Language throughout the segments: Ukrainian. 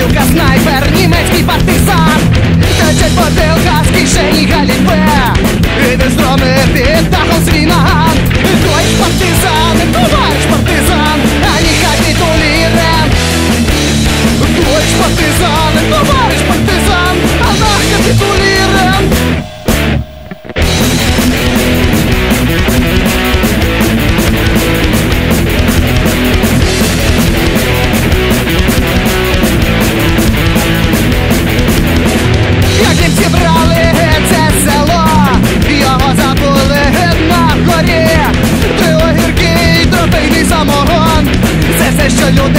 Люка снайпер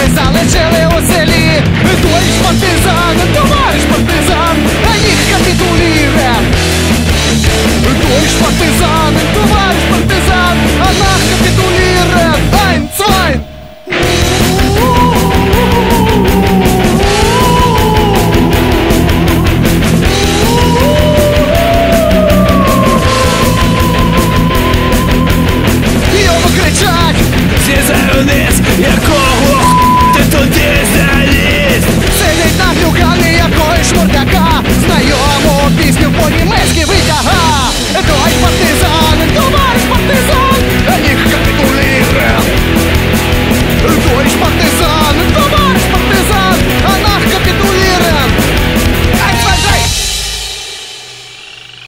Ми залишили у селі, товариш партизан, товариш партизан, а їх капітуліре. Товариш партизан, товариш партизан, а наш капітуліре. Айн, цайн! Кричать, зі